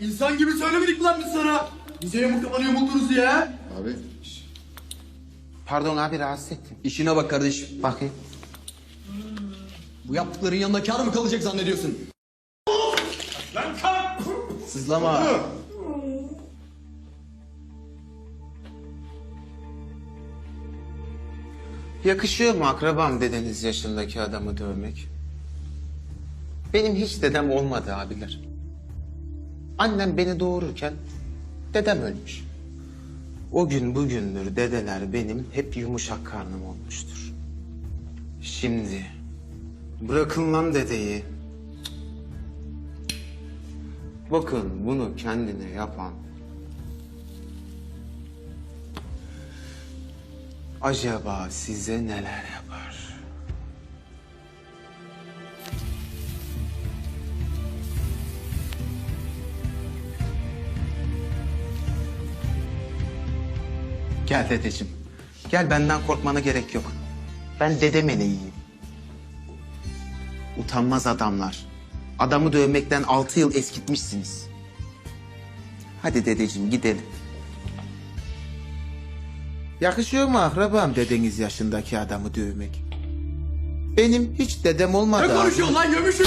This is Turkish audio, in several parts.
İnsan gibi söylemedik mi lan biz sana? Bize yamuk kafanı yamulturuz ya. Abi. Pardon abi rahatsız ettim. İşine bak kardeşim. Bakayım. Bu yaptıkların yanında kar mı kalacak zannediyorsun? Sızlama. Yakışıyor mu akrabam dedeniz yaşındaki adamı dövmek? Benim hiç dedem olmadı abiler. Annem beni doğururken dedem ölmüş. O gün bugündür dedeler benim hep yumuşak karnım olmuştur. Şimdi bırakın lan dedeyi. Bakın bunu kendine yapan acaba size neler yapar? Gel dedeciğim. Gel benden korkmana gerek yok. Ben dede meleğiyim. Utanmaz adamlar. Adamı dövmekten altı yıl eskitmişsiniz. Hadi dedeciğim gidelim. Yakışıyor mu akrabam dedeniz yaşındaki adamı dövmek? Benim hiç dedem olmadı. Ne konuşuyorsun lan gömüşüm?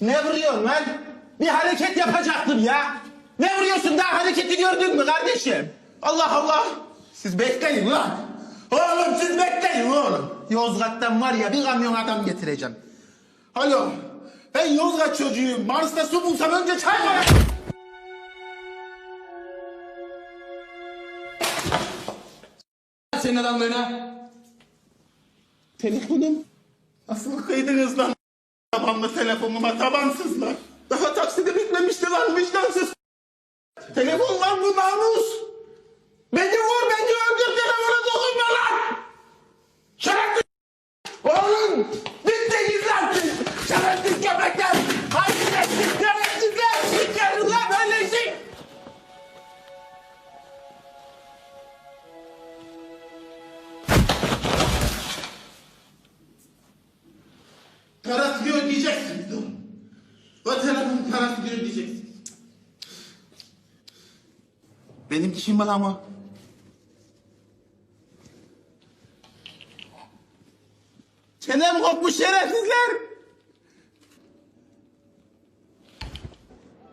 Ne vuruyorsun lan? Bir hareket yapacaktım ya. Ne vuruyorsun daha hareketi gördün mü kardeşim? Allah Allah. Siz bekleyin lan. Oğlum siz bekleyin oğlum. Yozgat'tan var ya bir kamyon adam getireceğim. Alo. Ben Yozgat çocuğuyum. Mars'ta su bulsam önce çay koyarım. Senin adamlarına. Telefonum. Nasıl kıydınız lan? Tabanlı telefonuma tabansızlar. Daha takside bitmemişti lan vicdansız. Telefon lan bu namus. Beni vur beni öldür telefona dokunma lan. Şerefsiz. Oğlum bittiniz lan siz. Şerefsiz köpekler. Haydi siz şerefsizler. Sikerim lan böyle şey. Parasını ödeyeceksiniz oğlum. O telefon parasını ödeyeceksiniz. Benim kim lan ama? Çenem kopmuş şerefsizler.